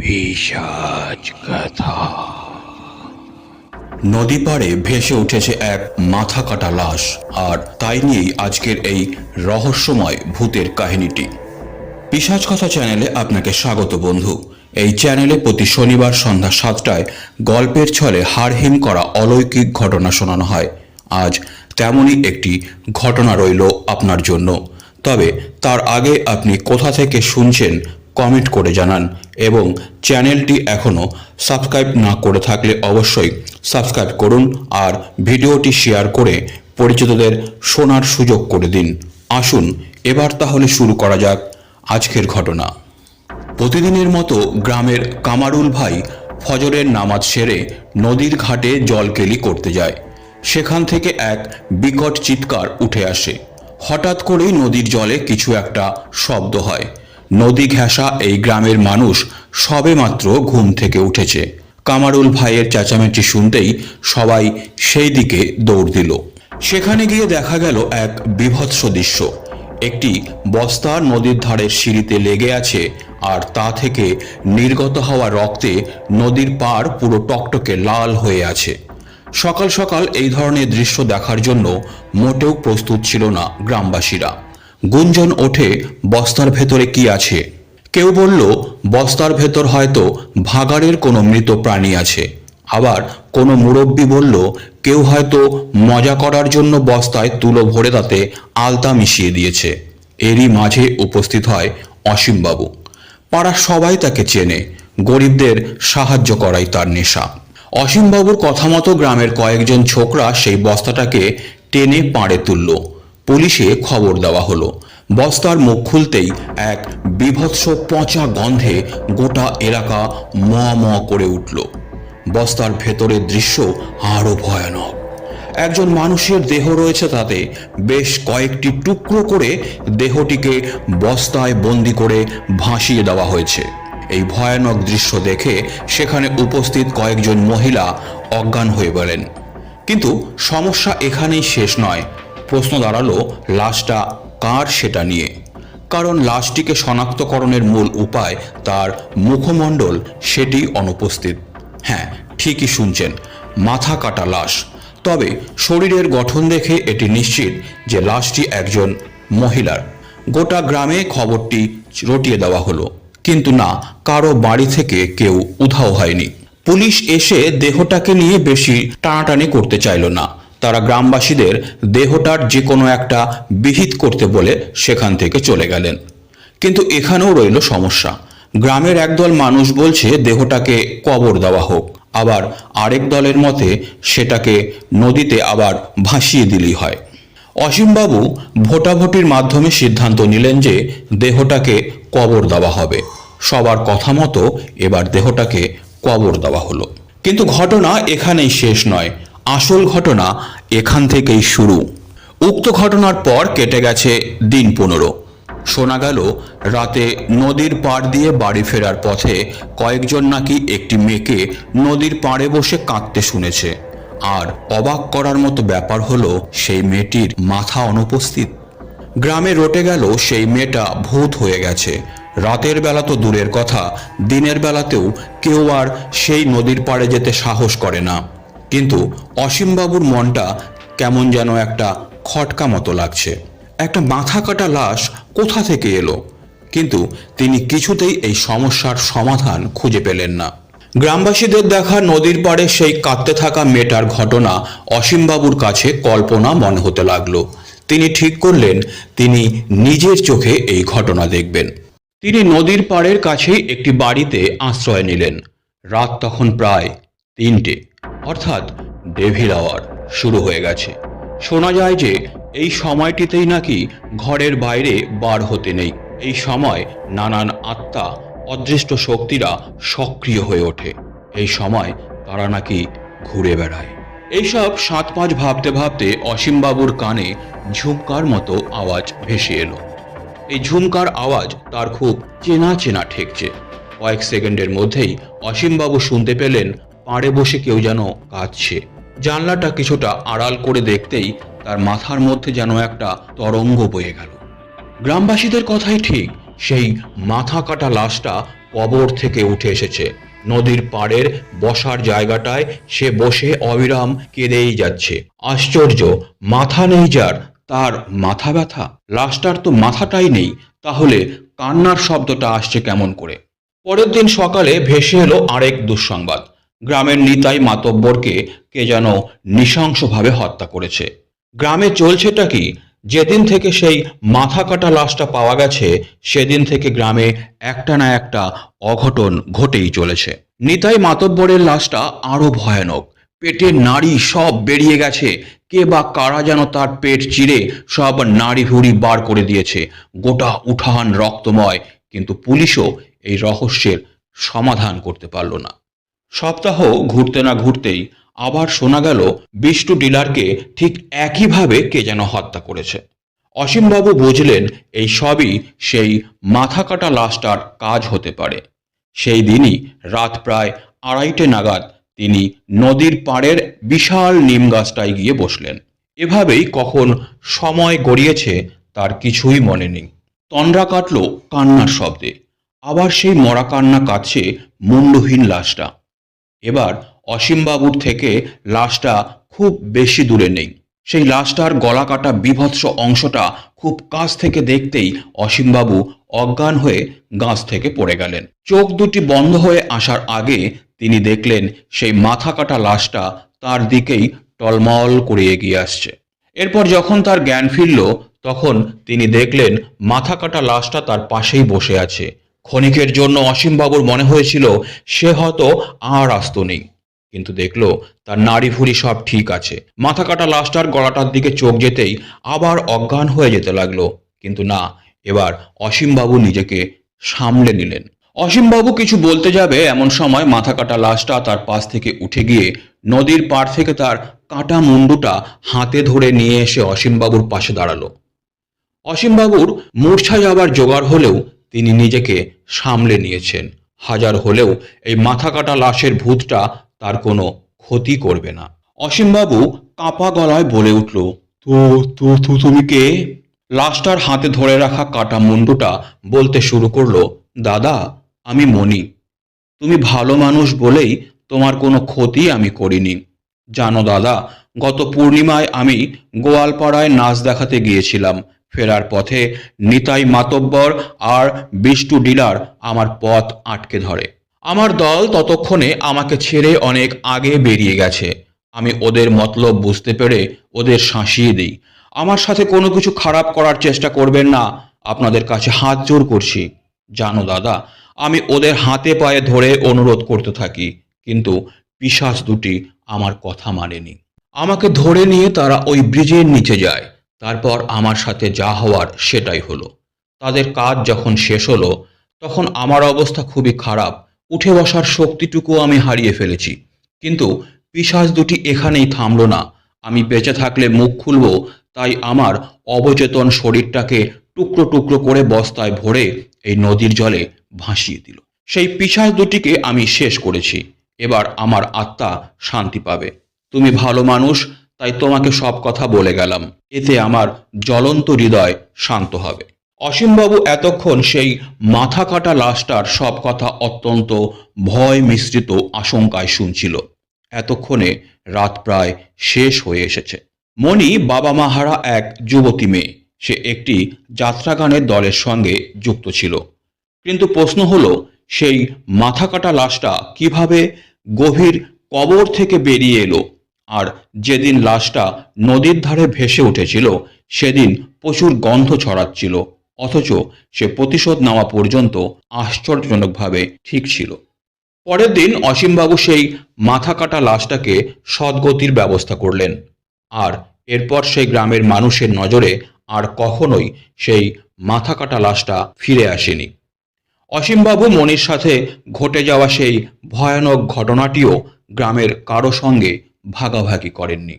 পিশাচ কথা। নদী পাড়ে ভেসে উঠেছে এক মাথা কাটা লাশ, আর তাই নিয়েই আজকের এই রহস্যময় ভূতের কাহিনীটি। পিসাজ কথা চ্যানেলে আপনাকে স্বাগত বন্ধু। এই চ্যানেলে প্রতি শনিবার সন্ধ্যা সাতটায় গল্পের ছলে হাড়হিম করা অলৌকিক ঘটনা শোনানো হয়। আজ তেমনই একটি ঘটনা রইল আপনার জন্য। তবে তার আগে আপনি কোথা থেকে শুনছেন কমেন্ট করে জানান এবং চ্যানেলটি এখনও সাবস্ক্রাইব না করে থাকলে অবশ্যই সাবস্ক্রাইব করুন আর ভিডিওটি শেয়ার করে পরিচিতদের শোনার সুযোগ করে দিন। আসুন, এবার তাহলে শুরু করা যাক আজকের ঘটনা। প্রতিদিনের মতো গ্রামের কামারুল ভাই ফজরের নামাজ সেরে নদীর ঘাটে জলকেলি করতে যায়। সেখান থেকে এক বিকট চিৎকার উঠে আসে। হঠাৎ করেই নদীর জলে কিছু একটা শব্দ হয়। নদী ঘেঁষা এই গ্রামের মানুষ সবেমাত্র ঘুম থেকে উঠেছে। কামারুল ভাইয়ের চেঁচামেচি শুনতেই সবাই সেই দিকে দৌড় দিল। সেখানে গিয়ে দেখা গেল এক বিভৎস দৃশ্য। একটি বস্তা নদীর ধারের সিঁড়িতে লেগে আছে আর তা থেকে নির্গত হওয়া রক্তে নদীর পাড় পুরো টকটকে লাল হয়ে আছে। সকাল সকাল এই ধরনের দৃশ্য দেখার জন্য মোটেও প্রস্তুত ছিল না গ্রামবাসীরা। গুঞ্জন ওঠে, বস্তার ভেতরে কি আছে? কেউ বলল, বস্তার ভেতর হয়তো ভাগাড়ের কোনো মৃত প্রাণী আছে। আবার কোনো মুরব্বী বলল, কেউ হয়তো মজা করার জন্য বস্তায় তুলো ভরে তাতে আলতা মিশিয়ে দিয়েছে। এরই মাঝে উপস্থিত হয় অসীমবাবু। পাড়ার সবাই তাকে চেনে, গরিবদের সাহায্য করাই তার নেশা। অসীমবাবুর কথা মতো গ্রামের কয়েকজন ছোকরা সেই বস্তাটাকে টেনে পাড়ে তুলল। পুলিশে খবর দেওয়া হলো। বস্তার মুখ খুলতেই এক বিভৎস পচা গন্ধে গোটা এলাকা ম ম করে উঠল। বস্তার ভেতরের দৃশ্য আরও ভয়ানক। একজন মানুষের দেহ রয়েছে তাতে। বেশ কয়েকটি টুকরো করে দেহটিকে বস্তায় বন্দি করে ভাসিয়ে দেওয়া হয়েছে। এই ভয়ানক দৃশ্য দেখে সেখানে উপস্থিত কয়েকজন মহিলা অজ্ঞান হয়ে বলেন কিন্তু সমস্যা এখানেই শেষ নয়। প্রশ্ন দাঁড়াল, লাশটা কার সেটা নিয়ে? কারণ লাশটিকে শনাক্তকরণের মূল উপায় তার মুখমণ্ডল, সেটি অনুপস্থিত। হ্যাঁ ঠিকই শুনছেন, মাথা কাটা লাশ। তবে শরীরের গঠন দেখে এটি নিশ্চিত যে লাশটি একজন মহিলার। গোটা গ্রামে খবরটি রটিয়ে দেওয়া হলো। কিন্তু না, কারও বাড়ি থেকে কেউ উধাও হয়নি। পুলিশ এসে দেহটাকে নিয়ে বেশি টানাটানি করতে চাইল না। তারা গ্রামবাসীদের দেহটার যে কোনো একটা বিহিত করতে বলে সেখান থেকে চলে গেলেন। কিন্তু এখানেও রইল সমস্যা। গ্রামের একদল মানুষ বলছে দেহটাকে কবর দেওয়া হোক। আবার আরেক দলের মতে সেটাকে নদীতে আবার ভাসিয়ে দিলেই হয়। অসীমবাবু ভোটাভুটির মাধ্যমে সিদ্ধান্ত নিলেন যে দেহটাকে কবর দেওয়া হবে। সবার কথা মতো এবার দেহটাকে কবর দেওয়া হলো। কিন্তু ঘটনা এখানেই শেষ নয়। আসল ঘটনা এখান থেকেই শুরু। উক্ত ঘটনার পর কেটে গেছে দিন পনেরো। শোনা গেল, রাতে নদীর পাড় দিয়ে বাড়ি ফেরার পথে কয়েকজন নাকি একটি মেয়েকে নদীর পাড়ে বসে কাঁদতে শুনেছে। আর অবাক করার মতো ব্যাপার হলো, সেই মেয়েটির মাথা অনুপস্থিত। গ্রামে রটে গেল, সেই মেয়েটা ভূত হয়ে গেছে। রাতের বেলা তো দূরের কথা, দিনের বেলাতেও কেউ আর সেই নদীর পাড়ে যেতে সাহস করে না। কিন্তু অসীমবাবুর মনটা কেমন যেন একটা খটকা মতো লাগছে। একটা মাথা কাটা লাশ কোথা থেকে এলো? কিন্তু তিনি কিছুতেই এই সমস্যার সমাধান খুঁজে পেলেন না। গ্রামবাসীদের দেখা নদীর পাড়ে সেই কাঁদতে থাকা মেটার ঘটনা অসীমবাবুর কাছে কল্পনা মনে হতে লাগল। তিনি ঠিক করলেন, তিনি নিজের চোখে এই ঘটনা দেখবেন। তিনি নদীর পাড়ের কাছেই একটি বাড়িতে আশ্রয় নিলেন। রাত তখন প্রায় তিনটে। অর্থাৎ ডেভিল আওয়ার শুরু হয়ে গেছে। শোনা যায় যে এই সময়টিতেই নাকি ঘরের বাইরে বার হতে নেই। এই সময় নানান আত্মা, অদৃষ্ট শক্তিরা সক্রিয় হয়ে ওঠে। এই সময় তারা নাকি ঘুরে বেড়ায়। এইসব সাত পাঁচ ভাবতে ভাবতে অসীমবাবুর কানে ঝুমকার মতো আওয়াজ ভেসে এলো। এই ঝুমকার আওয়াজ তার খুব চেনা চেনা ঠেকছে। কয়েক সেকেন্ডের মধ্যেই অসীমবাবু শুনতে পেলেন পাড়ে বসে কেউ যেন কাঁদছে। জানলাটা কিছুটা আড়াল করে দেখতেই তার মাথার মধ্যে যেন একটা তরঙ্গ বয়ে গেল। গ্রামবাসীদের কথাই ঠিক, সেই মাথা কাটা লাশটা কবর থেকে উঠে এসেছে। নদীর পাড়ের বসার জায়গাটায় সে বসে অবিরাম কেঁদেই যাচ্ছে। আশ্চর্য, মাথা নেই যার, তার মাথা ব্যথা। লাশটার তো মাথাটাই নেই, তাহলে কান্নার শব্দটা আসছে কেমন করে? পরের দিন সকালে ভেসে এলো আরেক দুঃসংবাদ। গ্রামের নিতাই মাতব্বরকে কে যেন নৃশংসভাবে হত্যা করেছে। গ্রামে চলছেটা কি? যেদিন থেকে সেই মাথা কাটা লাশটা পাওয়া গেছে, সেদিন থেকে গ্রামে একটা না একটা অঘটন ঘটেই চলেছে। নিতাই মাতব্বরের লাশটা আরও ভয়ানক। পেটের নাড়ি সব বেরিয়ে গেছে। কে বা কারা যেন তার পেট চিরে সব নাড়ি ভুড়ি বার করে দিয়েছে। গোটা উঠান রক্তময়, কিন্তু পুলিশও এই রহস্যের সমাধান করতে পারল না। সপ্তাহ ঘুরতে না ঘুরতেই আবার শোনা গেল বিষ্টু ডিলারকে ঠিক একইভাবে কে যেন হত্যা করেছে। অসীমবাবু বুঝলেন এই সবই সেই মাথা কাটা লাশটার কাজ হতে পারে। সেই দিনই রাত প্রায় আড়াইটে নাগাদ তিনি নদীর পাড়ের বিশাল নিম গাছটায় গিয়ে বসলেন। এভাবেই কখন সময় গড়িয়েছে তার কিছুই মনে নেই। তন্দ্রা কাটল কান্নার শব্দে। আবার সেই মরা কান্না কাটছে মুন্ডহীন লাশটা। এবার অসীমবাবুর থেকে লাশটা খুব বেশি দূরে নেই। সেই লাশটার গলা কাটা বিভৎস অংশটা খুব কাছ থেকে দেখতেই অসীমবাবু অজ্ঞান হয়ে গাছ থেকে পড়ে গেলেন। চোখ দুটি বন্ধ হয়ে আসার আগে তিনি দেখলেন সেই মাথা কাটা লাশটা তার দিকেই টলমল করে এগিয়ে আসছে। এরপর যখন তার জ্ঞান ফিরল, তখন তিনি দেখলেন মাথা কাটা লাশটা তার পাশেই বসে আছে। ক্ষণিকের জন্য অসীমবাবুর মনে হয়েছিল, সে হয়তো আর আস্ত নেই। কিন্তু দেখল, তার নাড়ি ভুড়ি সব ঠিক আছে। মাথা কাটা লাশটার গলাটার দিকে চোখ যেতেই আবার অজ্ঞান হয়ে যেতে লাগল। কিন্তু না, এবার অসীমবাবু নিজেকে সামলে নিলেন। অসীমবাবু কিছু বলতে যাবে এমন সময় মাথা কাটা লাশটা তার পাশ থেকে উঠে গিয়ে নদীর পাড় থেকে তার কাটা মুন্ডুটা হাতে ধরে নিয়ে এসে অসীমবাবুর পাশে দাঁড়াল। অসীমবাবুর মূর্ছা যাবার জোগাড় হলেও তিনি নিজেকে সামলে নিয়েছেন। হাজার হলেও এই মাথা কাটা লাশের ভূতটা তার কোনো ক্ষতি করবে না। অসীমবাবু কাঁপা গলায় বলে উঠল তো তো তুমি কে? লাশটার হাতে ধরে রাখা কাটা মুন্ডুটা বলতে শুরু করল, দাদা, আমি মণি। তুমি ভালো মানুষ বলেই তোমার কোনো ক্ষতি আমি করিনি। জানো দাদা, গত পূর্ণিমায় আমি গোয়ালপাড়ায় নাচ দেখাতে গিয়েছিলাম। ফেরার পথে নিতাই মাতব্বর আর বিষ্টু ডিলার আমার পথ আটকে ধরে। আমার দল ততক্ষণে আমাকে ছেড়ে অনেক আগে বেরিয়ে গেছে। আমি ওদের মতলব বুঝতে পেরে ওদের শাসিয়ে দিই। আমার সাথে কোনো কিছু খারাপ করার চেষ্টা করবেন না। আপনাদের কাছে হাত জোর করছি। জানো দাদা, আমি ওদের হাতে পায়ে ধরে অনুরোধ করতে থাকি, কিন্তু পিশাচ দুটি আমার কথা মানেনি। আমাকে ধরে নিয়ে তারা ওই ব্রিজের নিচে যায়। তারপর আমার সাথে যা হওয়ার সেটাই হলো। তাদের কাজ যখন শেষ হলো, তখন আমার অবস্থা খুবই খারাপ। উঠে বসার শক্তিটুকু আমি হারিয়ে ফেলেছি। কিন্তু পিশাচ দুটি এখানেই থামলো না। আমি বেঁচে থাকলে মুখ খুলব, তাই আমার অবচেতন শরীরটাকে টুকরো টুকরো করে বস্তায় ভরে এই নদীর জলে ভাসিয়ে দিল। সেই পিশাচ দুটিকে আমি শেষ করেছি। এবার আমার আত্মা শান্তি পাবে। তুমি ভালো মানুষ তাই তোমাকে সব কথা বলে গেলাম। এতে আমার জ্বলন্ত হৃদয় শান্ত হবে। অসীমবাবু এতক্ষণ সেই মাথা কাটা লাশটার সব কথা অত্যন্ত ভয় মিশ্রিত আশঙ্কায় শুনছিল। এতক্ষণে রাত প্রায় শেষ হয়ে এসেছে। মণি বাবা মাহারা এক যুবতী মেয়ে। সে একটি যাত্রাগানের দলের সঙ্গে যুক্ত ছিল। কিন্তু প্রশ্ন হলো, সেই মাথা কাটা লাশটা কীভাবে গভীর কবর থেকে বেরিয়ে এলো? আর যেদিন লাশটা নদীর ধারে ভেসে উঠেছিল, সেদিন প্রচুর গন্ধ ছড়াচ্ছিল, অথচ সে প্রতিশোধ নেওয়া পর্যন্ত আশ্চর্যজনকভাবে ঠিক ছিল। পরের দিন অসীমবাবু সেই মাথা কাটা লাশটাকে সদ্গতির ব্যবস্থা করলেন, আর এরপর সেই গ্রামের মানুষের নজরে আর কখনোই সেই মাথা কাটা লাশটা ফিরে আসেনি। অসীমবাবু মনির সাথে ঘটে যাওয়া সেই ভয়ানক ঘটনাটিও গ্রামের কারও সঙ্গে ভাগাভাগি করেননি।